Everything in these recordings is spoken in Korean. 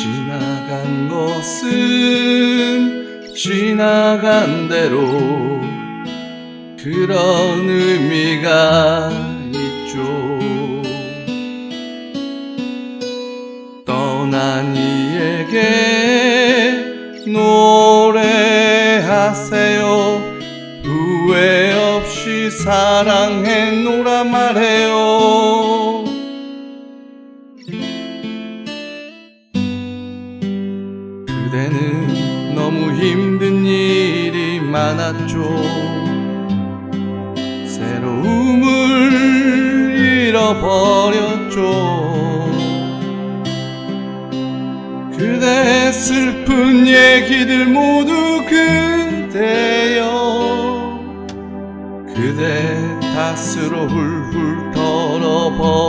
지나간 것은 지나간 대로 그런 의미가 있죠. 떠난 이에게 노래하세요. 후회 없이 사랑했노라 말해요 그대는 너무 힘든 일이 많았죠. 새로움을 잃어버렸죠. 그대 슬픈 얘기들 모두 그대여. 그대 탓으로 훌훌 털어버리고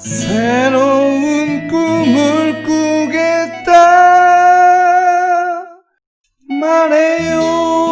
새로운 꿈을 꾸겠다. 말해요